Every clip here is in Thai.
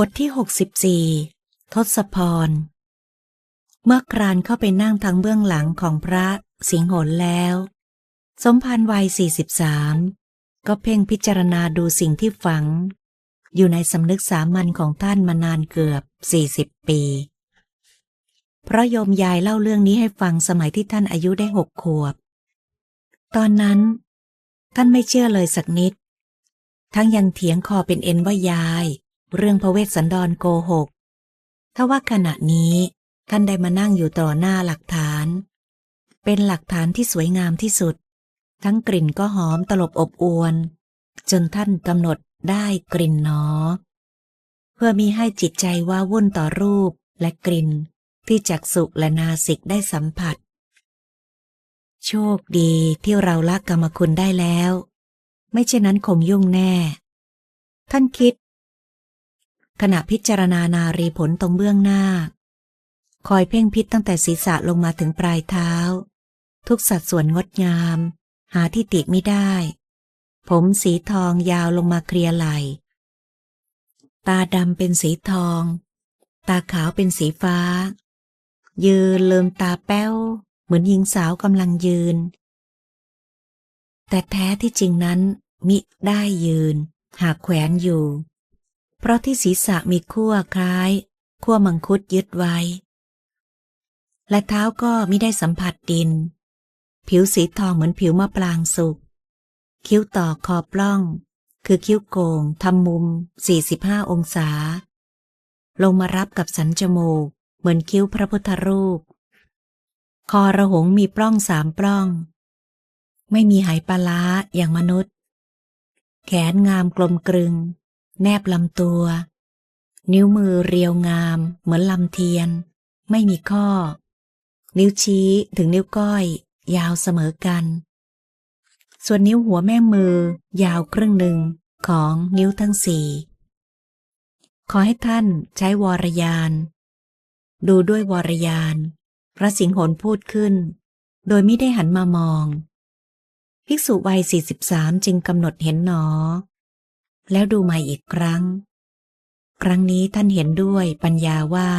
บทที่ 64 ทศพร เมื่อครานเข้าไปนั่งทางเบื้องหลังของพระสิงห์โหนแล้ว สมภารวัย 43 ก็เพ่งพิจารณาดูสิ่งที่ฝัง อยู่ในสำนึกสามัญของท่านมานานเกือบ 40 ปี เพราะโยมยายเล่าเรื่องนี้ให้ฟังสมัยที่ท่านอายุได้หกขวบ ตอนนั้น ท่านไม่เชื่อเลยสักนิด ทั้งยังเถียงคอเป็นเอ็นว่ายาย เรื่องพระเวสสันดรโกหกถ้าว่าขณะนี้ท่านได้มานั่งอยู่ต่อหน้าหลักฐาน เป็นหลักฐานที่สวยงามที่สุด ทั้งกลิ่นก็หอมตลบอบอวน จนท่านกำหนดได้กลิ่นหนอ เพื่อมีให้จิตใจว่าวุ่นต่อรูปและกลิ่นที่จักสุและนาสิกได้สัมผัส โชคดีที่เราละกรรมคุณได้แล้ว ไม่เช่นนั้นคงยุ่งแน่ ท่านคิด ขณะพิจารณานารีผลตรงเบื้องหน้า คอยเพ่งพิษตั้งแต่ศีรษะลงมาถึงปลายเท้า ทุกสัดส่วนงดงาม หาที่ติไม่ได้ ผมสีทองยาวลงมาเคลียร์ไหล ตาดำเป็นสีทอง ตาขาวเป็นสีฟ้า ยืนเลิมตาแป้ว เหมือนหญิงสาวกำลังยืน แต่แท้ที่จริงนั้นมิได้ยืน หากแขวนอยู่ ราะที่ศีรษะมีขั้วคล้ายขั้วมังคุดยึดไว้ และเท้าก็ไม่ได้สัมผัสดิน ผิวสีทองเหมือนผิวมะปรางสุก คิ้วต่อคอปล้อง คือคิ้วโกงทำมุม 45 องศา ลงมารับกับสันจมูก เหมือนคิ้วพระพุทธรูป คอระหงมีปล้องสามปล้อง ไม่มีหายปลาร้าอย่างมนุษย์ แขนงามกลมกลึง แนบลำตัว นิ้วมือเรียวงาม เหมือนลำเทียน ไม่มีข้อ นิ้วชี้ถึงนิ้วก้อย ยาวเสมอกัน ส่วนนิ้วหัวแม่มือ ยาวครึ่งหนึ่งของนิ้วทั้งสี่ ขอให้ท่านใช้วรยาน ดูด้วยวรยาน พระสิงห์หนพูดขึ้น โดยไม่ได้หันมามอง ภิกษุวัย 43 จึงกำหนดเห็นหนอ แล้วดูใหม่อีกครั้ง ครั้งนี้ท่านเห็นด้วยปัญญาว่า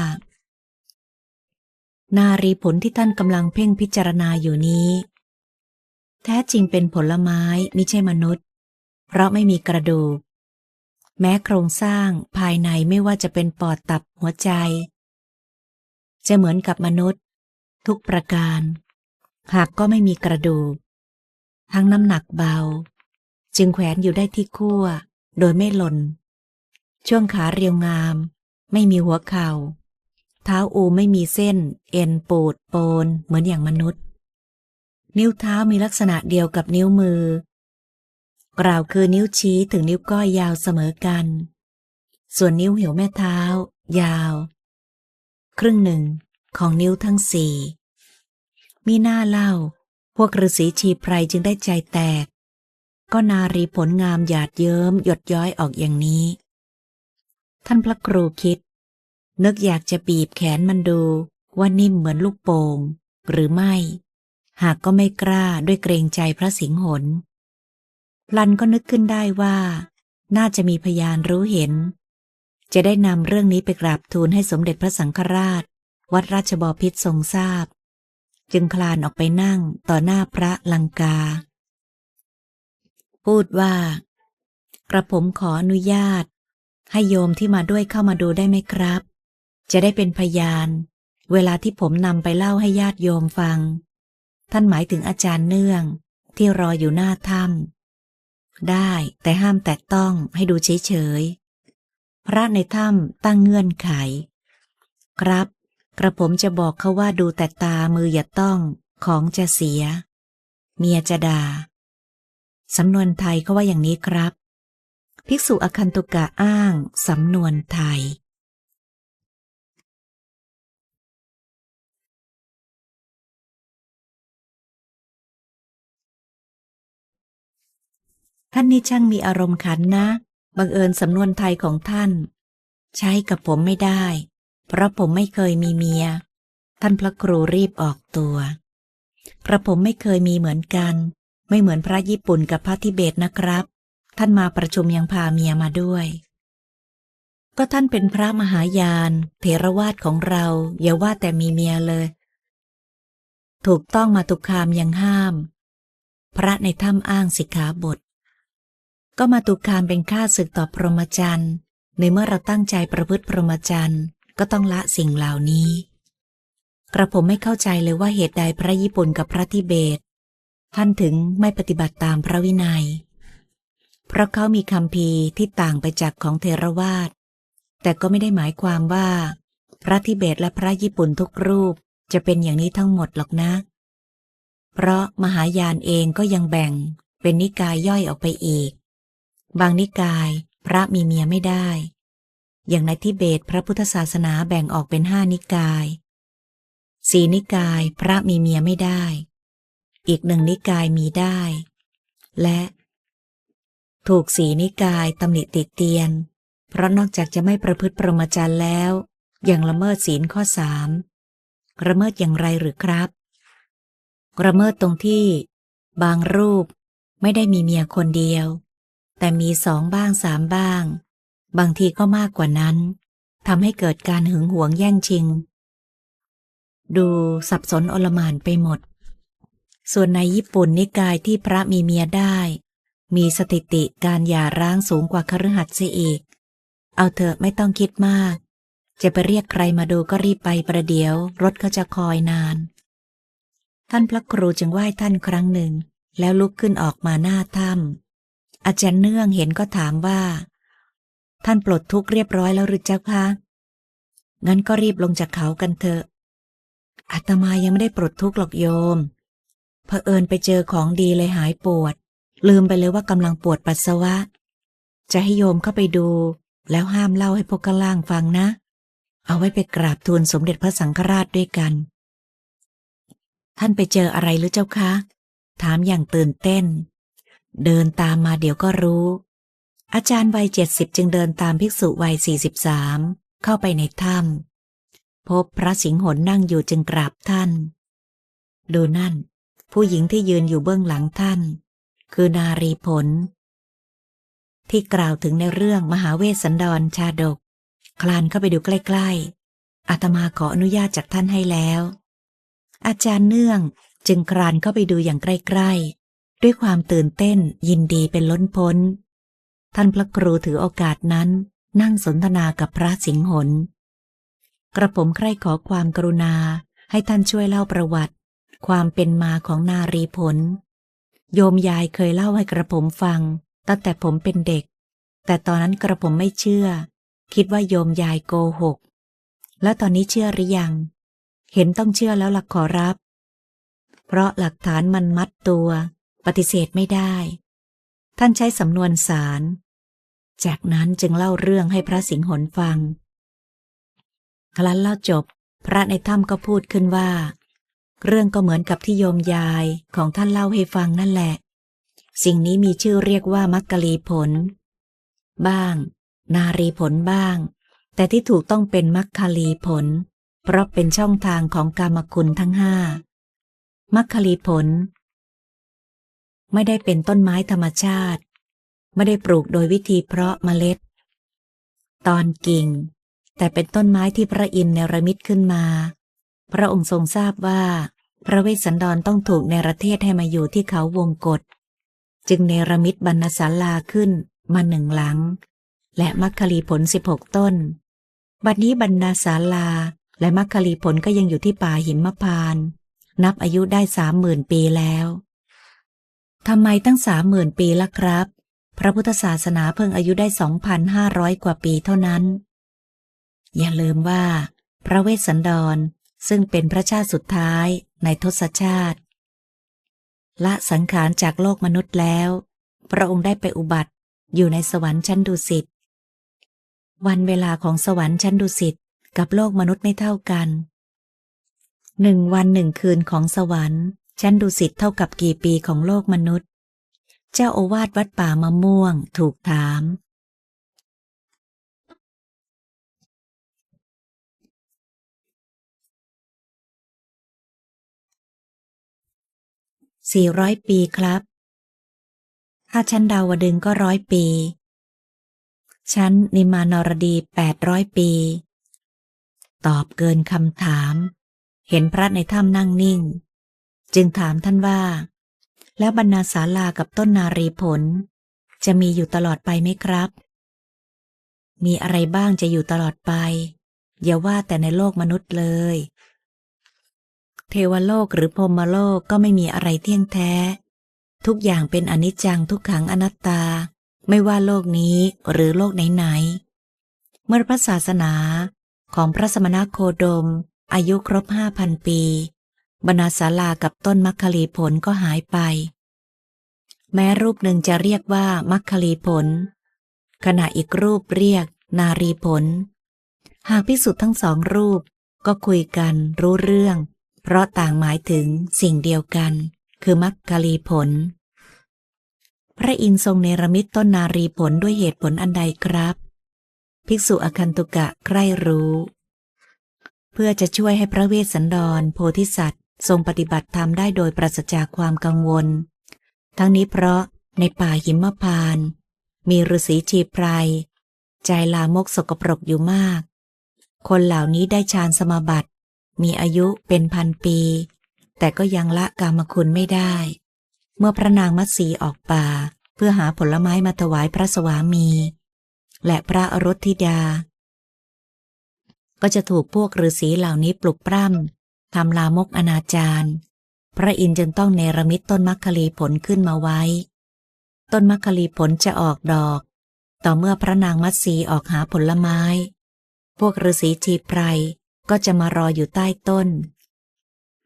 นารีผลที่ท่านกำลังเพ่งพิจารณาอยู่นี้ แท้จริงเป็นผลไม้ไม่ใช่มนุษย์ เพราะไม่มีกระดูก แม้โครงสร้างภายในไม่ว่าจะเป็นปอดตับหัวใจ จะเหมือนกับมนุษย์ ทุกประการ หากก็ไม่มีกระดูก ทั้งน้ำหนักเบา จึงแขวนอยู่ได้ที่ขั้ว โดยไม่หล่น ช่วงขาเรียวงาม ไม่มีหัวเข่า เท้าอูไม่มีเส้น เอ็นปูดโปนเหมือนอย่างมนุษย์ นิ้วเท้ามีลักษณะเดียวกับนิ้วมือ กล่าวคือนิ้วชี้ถึงนิ้วก้อยยาวเสมอกัน ส่วนนิ้วหัวแม่เท้า ยาว ครึ่งหนึ่งของนิ้วทั้งสี่มีหน้าเล่า พวกฤาษีชีไพรจึงได้ใจแตก ก็นารีผลงามหยาดเยิ้มหยดย้อยออกอย่างนี้ ท่านพระครูคิด นึกอยากจะบีบแขนมันดูว่านิ่มเหมือนลูกโป่งหรือไม่ หากก็ไม่กล้าด้วยเกรงใจพระสิงห์หนพลันก็นึกขึ้นได้ว่า น่าจะมีพยานรู้เห็น จะได้นำเรื่องนี้ไปกราบทูลให้สมเด็จพระสังฆราช วัดราชบพิตรทรงทราบ จึงคลานออกไปนั่งต่อหน้าพระลังกา พูดว่า กระผมขออนุญาต ให้โยมที่มาด้วยเข้ามาดูได้ไหมครับ จะได้เป็นพยาน เวลาที่ผมนำไปเล่าให้ญาติโยมฟัง ท่านหมายถึงอาจารย์เนื่อง ที่รออยู่หน้าถ้ำได้แต่ห้ามแตะต้องให้ดูเฉยๆพระในถ้ำตั้งเงื่อนไข ครับ กระผมจะบอกเขาว่าดูแต่ตามืออย่าต้องของจะเสีย เมียจะด่า สำนวนไทยเขาว่าอย่างนี้ครับ ภิกษุอคันตุกะอ้าง สำนวนไทย ท่านนี่ช่างมีอารมณ์ขันนะ บังเอิญสำนวนไทยของท่าน ใช้กับผมไม่ได้ เพราะผมไม่เคยมีเมีย ท่านพระครูรีบออกตัว กระผมไม่เคยมีเหมือนกัน ไม่เหมือนพระญี่ปุ่นกับพระทิเบตนะครับ ท่านมาประชุมยังพาเมียมาด้วย ก็ท่านเป็นพระมหายาน เถรวาทของเรา อย่าว่าแต่มีเมียเลย ถูกต้องมาตุคามยังห้าม พระในถ้ำอ้างสิกขาบท ก็มาตุคามเป็นข้าศึกต่อพรหมจรรย์ในเมื่อเราตั้งใจประพฤติพรหมจรรย์ก็ต้องละสิ่งเหล่านี้ กระผมไม่เข้าใจเลยว่าเหตุใดพระญี่ปุ่นกับพระทิเบต ท่านถึงไม่ปฏิบัติตามพระวินัย เพราะเขามีคำพีที่ต่างไปจากของเทรวาสแต่ก็ไม่ได้หมายความว่า พระทิเบตและพระญี่ปุ่นทุกรูปจะเป็นอย่างนี้ทั้งหมดหรอกนะ เพราะมหายานเองก็ยังแบ่งเป็นนิกายย่อยออกไปอีก บางนิกายพระมีเมียไม่ได้ อย่างในทิเบตพระพุทธศาสนาแบ่งออกเป็นห้านิกาย สีนิกายพระมีเมียไม่ได้ อีกหนึ่งนิกายมีได้ และ ถูกสีนิกายตำหนิติดเตียน เพราะนอกจากจะไม่ประพฤติประมาจารแล้ว ยังละเมิดศีลข้อสามละเมิดอย่างไรหรือครับละเมิดตรงที่ บางรูปไม่ได้มีเมียคนเดียว แต่มีสองบ้างสามบ้าง บางทีก็มากกว่านั้นทำให้เกิดการหึงหวงแย่งชิง ดูสับสนอลหมานไปหมด ส่วนในญี่ปุ่นนิกายที่พระมีเมียได้ มีสถิติการหย่าร้างสูงกว่าคฤหัสถ์เสียอีก เอาเถอะไม่ต้องคิดมาก จะไปเรียกใครมาดูก็รีบไปประเดี๋ยว รถเขาจะคอยนาน ท่านพระครูจึงไหว้ท่านครั้งหนึ่ง แล้วลุกขึ้นออกมาหน้าถ้ำอาจารย์เนื่องเห็นก็ถามว่า ท่านปลดทุกข์เรียบร้อยแล้วหรือเจ้าคะงั้นก็รีบลงจากเขากันเถอะอาตมายังไม่ได้ปลดทุกข์หรอกโยม เผอิญไปเจอของดีเลยหายปวด ลืมไปเลยว่ากำลังปวดปัสสาวะ จะให้โยมเข้าไปดู แล้วห้ามเล่าให้พวกกล่างฟังนะ เอาไว้ไปกราบทูลสมเด็จพระสังฆราชด้วยกัน ท่านไปเจออะไรหรือเจ้าคะ ถามอย่างตื่นเต้น เดินตามมาเดี๋ยวก็รู้ อาจารย์วัยเจ็ดสิบจึงเดินตามภิกษุวัยสี่สิบสามเข้าไปในถ้ำพบพระสิงห์หนนั่งอยู่จึงกราบท่าน ดูนั่น ผู้หญิงที่ยืนอยู่เบื้องหลังท่าน คือนารีผล ที่กล่าวถึงในเรื่องมหาเวสสันดรชาดก คลานเข้าไปดูใกล้ๆอาตมาขออนุญาตจากท่านให้แล้ว อาจารย์เนื่องจึงคลานเข้าไปดูอย่างใกล้ๆ ด้วยความตื่นเต้นยินดีเป็นล้นพ้น ท่านพระครูถือโอกาสนั้นนั่งสนทนากับพระสิงห์หน กระผมใคร่ขอความกรุณาให้ท่านช่วยเล่าประวัติ ความเป็นมาของนารีผล โยมยายเคยเล่าให้กระผมฟัง ตั้งแต่ผมเป็นเด็ก แต่ตอนนั้นกระผมไม่เชื่อ คิดว่าโยมยายโกหก แล้วตอนนี้เชื่อหรือยัง เห็นต้องเชื่อแล้วหลักขอรับ เพราะหลักฐานมันมัดตัว ปฏิเสธไม่ได้ ท่านใช้สำนวนสาร จากนั้นจึงเล่าเรื่องให้พระสิงห์หนฟังครั้นเล่าจบ พระในถ้ำก็พูดขึ้นว่า เรื่องก็เหมือนกับที่โยมยายของท่านเล่าให้ฟังนั่นแหละ สิ่งนี้มีชื่อเรียกว่ามักกะลีผล บ้าง นารีผลบ้าง แต่ที่ถูกต้องเป็นมักคลีผล เพราะเป็นช่องทางของกรรมคุณทั้งห้ามักคลีผล ไม่ได้เป็นต้นไม้ธรรมชาติ ไม่ได้ปลูกโดยวิธีเพราะเมล็ด ตอนกิ่ง แต่เป็นต้นไม้ที่พระอินทร์เนรมิตขึ้นมา พระองค์ทรงทราบว่า พระเวสสันดรต้องถูกในประเทศให้มาอยู่ที่เขาวงกฏจึงเนรมิตบรรณศาลาขึ้นมาหนึ่งหลัง และมัคคลีผลสิบหกต้น บัดนี้บรรณศาลาและมัคคลีผลก็ยังอยู่ที่ป่าหิมพาน นับอายุได้สามหมื่นปีแล้วทำไมตั้งสามหมื่นปีละครับ พระพุทธศาสนาเพิ่งอายุได้2,500กว่าปีเท่านั้น อย่าลืมว่า พระเวสสันดร ซึ่งเป็นพระชาติสุดท้ายในทศชาติ ละสังขารจากโลกมนุษย์แล้ว พระองค์ได้ไปอุบัติอยู่ในสวรรค์ชั้นดุสิต วันเวลาของสวรรค์ชั้นดุสิตกับโลกมนุษย์ไม่เท่ากันหนึ่งวันหนึ่งคืนของสวรรค์ ชั้นดุสิตเท่ากับกี่ปีของโลกมนุษย์ เจ้าโอวาทวัดป่ามะม่วงถูกถาม สี่ร้อยปีครับ ถ้าชั้นดาวดึงก็ร้อยปีฉันนิมานรดีแปดร้อยปี ตอบเกินคำถาม เห็นพระในถ้ำนั่งนิ่ง จึงถามท่านว่า แล้วบรรณาศาลากับต้นนารีผล จะมีอยู่ตลอดไปไหมครับ มีอะไรบ้างจะอยู่ตลอดไป อย่าว่าแต่ในโลกมนุษย์เลย เทวโลกหรือพรมโลกก็ไม่มีอะไรเที่ยงแท้ ทุกอย่างเป็นอนิจจังทุกขังอนัตตา ไม่ว่าโลกนี้หรือโลกไหนๆเมื่อพระศาสนาของพระสมณโคดม อายุครบห้าพันปี บรรณาศาลากับต้นมัคคลีผลก็หายไป แม้รูปหนึ่งจะเรียกว่ามัคคลีผล ขณะอีกรูปเรียกนารีผล หากพิสุทธ์ทั้งสองรูปก็คุยกันรู้เรื่อง เพราะต่างหมายถึงสิ่งเดียวกัน คือมัคคลีผล พระอินทร์ทรงเนรมิตต้นนารีผลด้วยเหตุผลอันใดครับ ภิกษุอคันตุกะใคร่รู้ เพื่อจะช่วยให้พระเวสสันดร โพธิสัตว์ ทรงปฏิบัติธรรมได้โดยปราศจากความกังวล ทั้งนี้เพราะในป่าหิมพานต์มีฤาษีชีไพรใจลามกสกปรกอยู่มาก คนเหล่านี้ได้ฌานสมาบัติ มีอายุเป็นพันปี แต่ก็ยังละกามคุณไม่ได้ เมื่อพระนางมัตสีออกป่า เพื่อหาผลไม้มาถวายพระสวามี และพระอรุธิดา ก็จะถูกพวกฤาษีเหล่านี้ปลุกปล้ำทำลามกอนาจารพระอินทร์จึงต้องเนรมิตต้นมัคคลีผลขึ้นมาไว้ ต้นมัคคลีผลจะออกดอก ต่อเมื่อพระนางมัตสีออกหาผลไม้ พวกฤาษีชีไพร ก็จะมารออยู่ใต้ต้น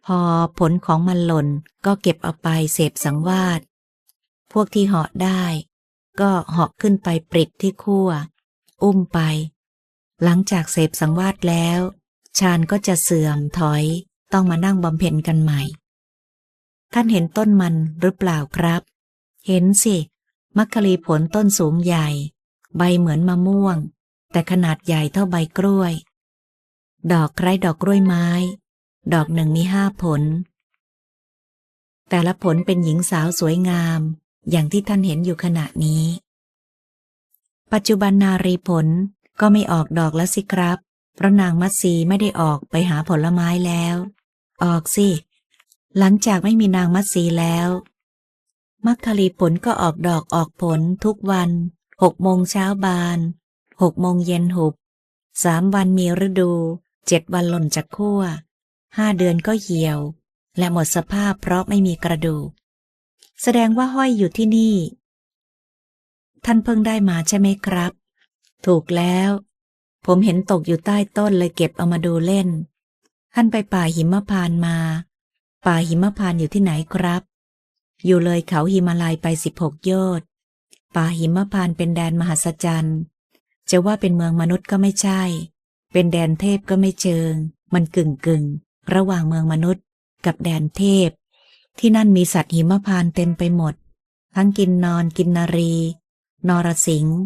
พอผลของมันหล่นก็เก็บเอาไปเสพสังวาสพวกที่เหาะได้ ก็เหาะขึ้นไปปริดที่ขั้วอุ้มไป หลังจากเสพสังวาสแล้วฌานก็จะเสื่อมถอย ต้องมานั่งบำเพ็ญกันใหม่ ท่านเห็นต้นมันหรือเปล่าครับ เห็นสิ มัคคลีผลต้นสูงใหญ่ ใบเหมือนมะม่วง แต่ขนาดใหญ่เท่าใบกล้วย ดอกคล้ดอกกล้วยไม้ ดอกหนึ่งมีห้าผล แต่ละผลเป็นหญิงสาวสวยงาม อย่างที่ท่านเห็นอยู่ขณะนี้ ปัจจุบันนารีผลก็ไม่ออกดอกแล้วสิครับ เพราะนางมัตสีไม่ได้ออกไปหาผลไม้แล้ว ออกสิ หลังจากไม่มีนางมัตสีแล้วมัคคลีผลก็ออกดอกออกผลทุกวันหกโมงเช้าบานหกโมงเย็นหุบสามวันมีฤดู เจ็ดวันหล่นจากขั้วห้าเดือนก็เหี่ยว และหมดสภาพเพราะไม่มีกระดูก แสดงว่าห้อยอยู่ที่นี่ ท่านเพิ่งได้มาใช่ไหมครับ ถูกแล้ว ผมเห็นตกอยู่ใต้ต้นเลยเก็บเอามาดูเล่น ท่านไปป่าหิมพานมา ป่าหิมพานอยู่ที่ไหนครับ อยู่เลยเขาหิมาลัยไปสิบหกยชน์ป่าหิมพานเป็นแดนมหัศจรรย์ จะว่าเป็นเมืองมนุษย์ก็ไม่ใช่ เป็นแดนเทพก็ไม่เชิง มันกึ่งกึ่งระหว่างเมืองมนุษย์ กับแดนเทพ ที่นั่นมีสัตว์หิมพานเต็มไปหมด ทั้งกินนอนกินนารี นรสิงห์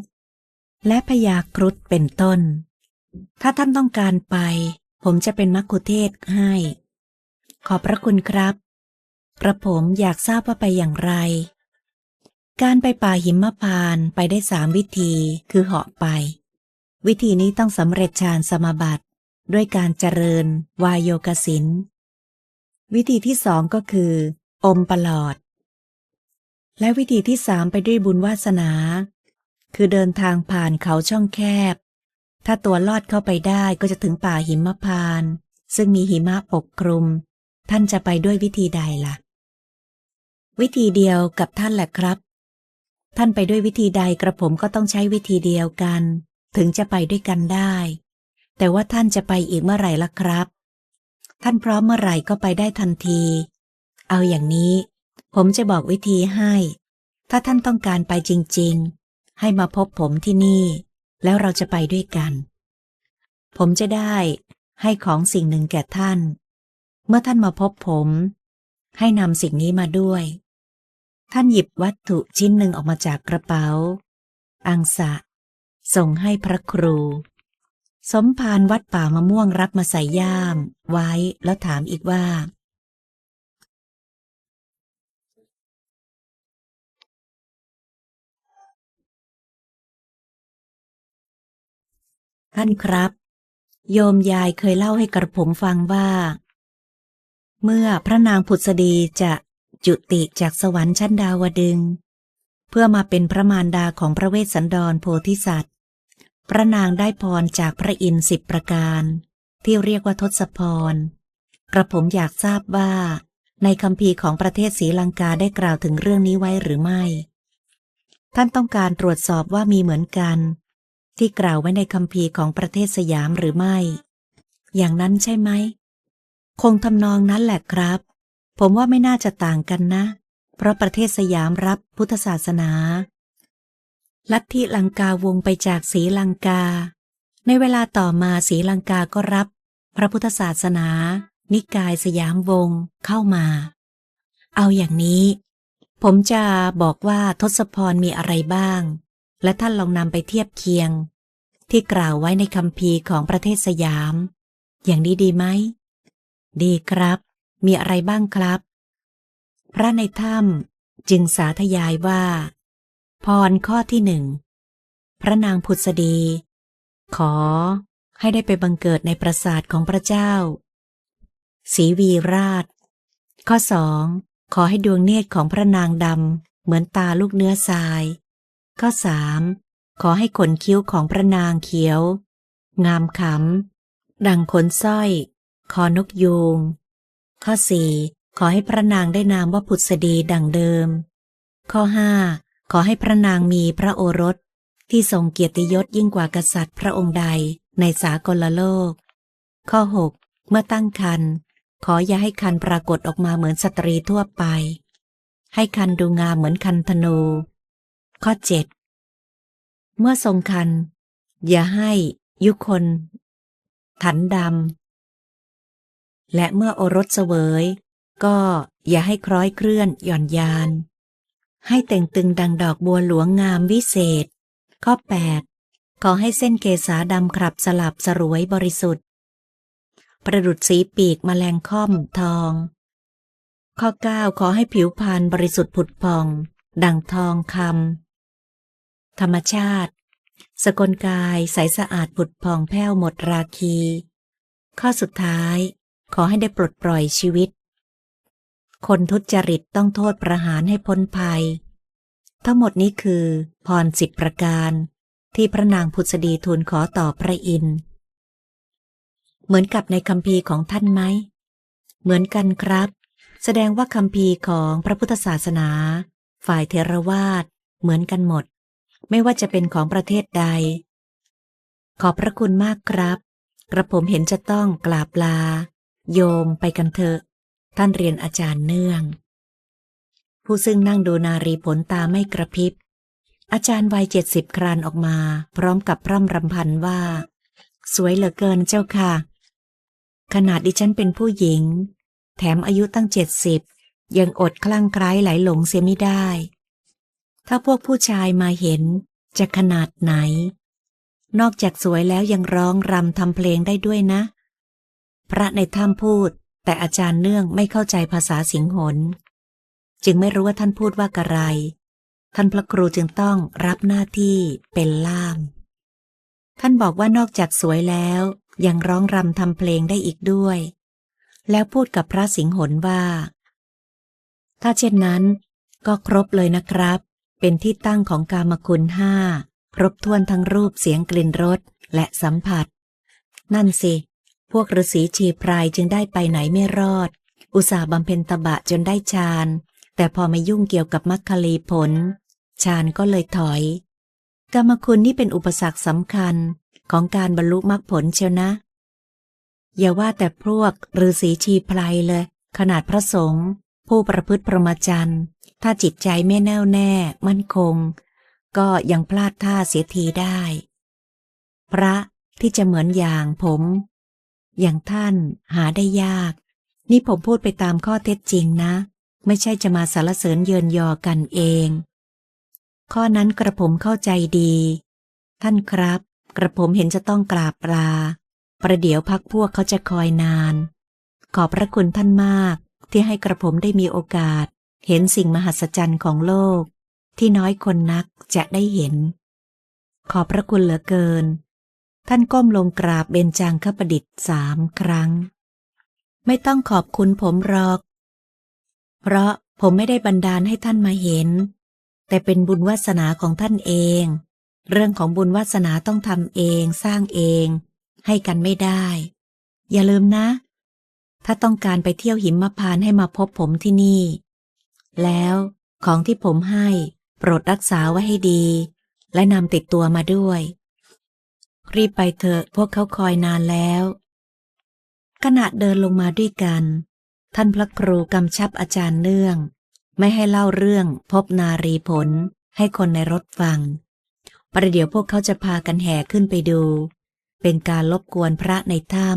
และพยาครุฑเป็นต้น ถ้าท่านต้องการไป ผมจะเป็นมัคคุเทศให้ ขอบพระคุณครับ กระผมอยากทราบว่าไปอย่างไร การไปป่าหิมพานไปได้สามวิธีคือเหาะไป วิธีนี้ต้องสำเร็จฌานสมาบัติ ด้วยการเจริญ วายโยกสิน วิธีที่สองก็คือ อมปลอด และวิธีที่สามไปด้วยบุญวาสนา คือเดินทางผ่านเขาช่องแคบ ถ้าตัวลอดเข้าไปได้ก็จะถึงป่าหิมพาน ซึ่งมีหิมะปกคลุม ท่านจะไปด้วยวิธีใดล่ะ วิธีเดียวกับท่านแหละครับ ท่านไปด้วยวิธีใดกระผมก็ต้องใช้วิธีเดียวกัน ถึงจะไปด้วยกันได้ แต่ว่าท่านจะไปอีกเมื่อไหร่ล่ะครับ ท่านพร้อมเมื่อไหร่ก็ไปได้ทันที เอาอย่างนี้ ผมจะบอกวิธีให้ ถ้าท่านต้องการไปจริง ๆ ให้มาพบผมที่นี่ แล้วเราจะไปด้วยกัน ผมจะได้ให้ของสิ่งหนึ่งแก่ท่าน เมื่อท่านมาพบผม ให้นำสิ่งนี้มาด้วย ท่านหยิบวัตถุชิ้นหนึ่งออกมาจากกระเป๋า อังสะ ส่งให้พระครู สมภารวัดป่ามะม่วงรับมาใส่ย่าม ไว้แล้วถามอีกว่า ท่านครับ โยมยายเคยเล่าให้กระผมฟังว่า เมื่อพระนางผุดสดีจะจุติจากสวรรค์ชั้นดาวดึง เพื่อมาเป็นพระมารดาของพระเวสสันดรโพธิสัตว์ พระนางได้พรจากพระอินทร์สิบประการ ที่เรียกว่าทศพร กระผมอยากทราบว่า ในคัมภีร์ของประเทศศรีลังกาได้กล่าวถึงเรื่องนี้ไว้หรือไม่ ท่านต้องการตรวจสอบว่ามีเหมือนกัน ที่กล่าวไว้ในคัมภีร์ของประเทศสยามหรือไม่ อย่างนั้นใช่ไหม คงทำนองนั้นแหละครับ ผมว่าไม่น่าจะต่างกันนะ เพราะประเทศสยามรับพุทธศาสนา ลัทธิลังกาวงไปจากศรีลังกา ในเวลาต่อมาศรีลังกาก็รับ พระพุทธศาสนา นิกายสยามวงเข้ามา เอาอย่างนี้ ผมจะบอกว่าทศพรมีอะไรบ้าง และท่านลองนำไปเทียบเคียง ที่กล่าวไว้ในคัมภีร์ของประเทศสยาม อย่างนี้ดีไหม ดีครับ มีอะไรบ้างครับ พระในถ้ำจึงสาธยายว่า พรข้อที่หนึ่ง พระนางผุดสดี ขอให้ได้ไปบังเกิดในปราสาทของพระเจ้าศรีวีราช ข้อสองขอให้ดวงเนตรของพระนางดำเหมือนตาลูกเนื้อทราย ข้อสามขอให้ขนคิ้วของพระนางเขียว งามขำดังขนสร้อย คอนกยูง ข้อสี่ขอให้พระนางได้นามว่าผุดสดีดังเดิม ข้อห้า ขอให้พระนางมีพระโอรสที่ทรงเกียรติยศยิ่งกว่ากษัตริย์พระองค์ใดในสากลโลก ข้อหกเมื่อตั้งครรภ์ขออย่าให้คันปรากฏออกมาเหมือนสตรีทั่วไป ให้คันดูงามเหมือนคันธนู ข้อเจ็ดเมื่อทรงคัน อย่าให้ยุคน ถันดำ และเมื่อโอรสเสวย ก็อย่าให้คล้อยเคลื่อนหย่อนยาน ให้แต่งตึงดังดอกบัวหลวงงามวิเศษ ข้อ 8 ขอให้เส้นเกษาดำขับสลับสรวยบริสุทธิ์ ประดุดสีปีกมแมลงค่อมทอง ข้อ 9 ขอให้ผิวพรรณบริสุทธิ์ผุดพอง ดังทองคำธรรมชาติ สกลกายใสสะอาดผุดพองแผ้วหมดราคี ข้อสุดท้าย ขอให้ได้ปลดปล่อยชีวิต คนทุจริตต้องโทษประหารให้พ้นภัย ทั้งหมดนี้คือ พรสิบประการ ที่พระนางพุทธดีทูลขอต่อพระอินทร์เหมือนกับในคัมภีของท่านไหม เหมือนกันครับ แสดงว่าคัมภีของพระพุทธศาสนา ฝ่ายเทรวาสเหมือนกันหมด ไม่ว่าจะเป็นของประเทศใด ขอบพระคุณมากครับ กระผมเห็นจะต้องกราบลา โยมไปกันเถอะ ท่านเรียนอาจารย์เนื่อง ผู้ซึ่งนั่งดูนารีผลตาไม่กระพริบ อาจารย์วัยเจ็ดสิบครานออกมา พร้อมกับพร่ำรำพันว่า สวยเหลือเกินเจ้าค่ะ ขนาดดิฉันเป็นผู้หญิง แถมอายุตั้งเจ็ดสิบยังอดคลั่งไคล้ไหลหลงเสียไม่ได้ ถ้าพวกผู้ชายมาเห็นจะขนาดไหน นอกจากสวยแล้วยังร้องรำทำเพลงได้ด้วยนะ พระในถ้ำพูด แต่อาจารย์เนื่องไม่เข้าใจภาษาสิงหนจึงไม่รู้ว่าท่านพูดว่ากระไร ท่านพระครูจึงต้องรับหน้าที่เป็นล่าม ท่านบอกว่านอกจากสวยแล้ว ยังร้องรำทำเพลงได้อีกด้วย แล้วพูดกับพระสิงหนว่า ถ้าเช่นนั้น ก็ครบเลยนะครับ เป็นที่ตั้งของกามคุณห้าครบถ้วนทั้งรูปเสียงกลิ่นรสและสัมผัส นั่นสิ วกฤาษีชีพรายจึงได้ไปไหนไม่รอด อุตส่าห์บำเพ็ญตบะจนได้ฌาน แต่พอมายุ่งเกี่ยวกับมัคคลีผลฌานก็เลยถอย กรรมคุณนี่เป็นอุปสรรคสำคัญของการบรรลุมรรคผลเชียวนะ อย่าว่าแต่พวกฤาษีชีพรายเลย ขนาดพระสงฆ์ผู้ประพฤติพรหมจรรย์ถ้าจิตใจไม่แน่วแน่ มั่นคง ก็ยังพลาดท่าเสียทีได้ พระที่จะเหมือนอย่างผม อย่างท่านหาได้ยาก นี่ผมพูดไปตามข้อเท็จจริงนะ ไม่ใช่จะมาสารเสริญเยินยอกันเอง ข้อนั้นกระผมเข้าใจดี ท่านครับ กระผมเห็นจะต้องกราบปลา ประเดี๋ยวพักพวกเขาจะคอยนาน ขอบพระคุณท่านมาก ที่ให้กระผมได้มีโอกาส เห็นสิ่งมหัศจรรย์ของโลก ที่น้อยคนนักจะได้เห็น ขอบพระคุณเหลือเกิน ท่านก้มลงกราบเบญจางคประดิษฐ์สามครั้ง ไม่ต้องขอบคุณผมหรอก เพราะผมไม่ได้บันดาลให้ท่านมาเห็น แต่เป็นบุญวาสนาของท่านเอง เรื่องของบุญวาสนาต้องทำเองสร้างเอง ให้กันไม่ได้ อย่าลืมนะ ถ้าต้องการไปเที่ยวหิมพานให้มาพบผมที่นี่ แล้วของที่ผมให้ โปรดรักษาไว้ให้ดี และนำติดตัวมาด้วย รีบไปเถอะพวกเขาคอยนานแล้ว ขณะเดินลงมาด้วยกัน ท่านพระครูกำชับอาจารย์เนื่อง ไม่ให้เล่าเรื่องพบนารีผลให้คนในรถฟัง ประเดี๋ยวพวกเขาจะพากันแห่ขึ้นไปดู เป็นการลบกวนพระในถ้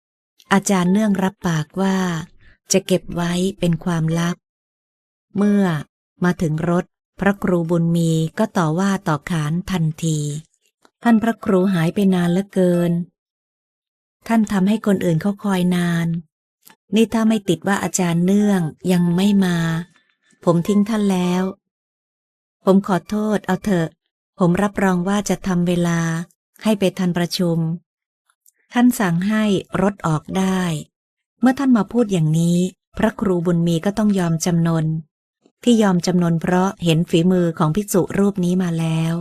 ำอาจารย์เนื่องรับปากว่า จะเก็บไว้เป็นความลับ เมื่อมาถึงรถพระครูบุญมีก็ต่อว่าต่อขานทันที ท่านพระครูหายไปนานเหลือเกิน ท่านทำให้คนอื่นเขาคอยนาน นี่ถ้าไม่ติดว่าอาจารย์เนื่องยังไม่มา ผมทิ้งท่านแล้ว ผมขอโทษเอาเถอะ ผมรับรองว่าจะทำเวลาให้ไปทันประชุม ท่านสั่งให้รถออกได้ เมื่อท่านมาพูดอย่างนี้ พระครูบุญมีก็ต้องยอมจำนน ที่ยอมจำนนเพราะเห็นฝีมือของภิกษุรูปนี้มาแล้ว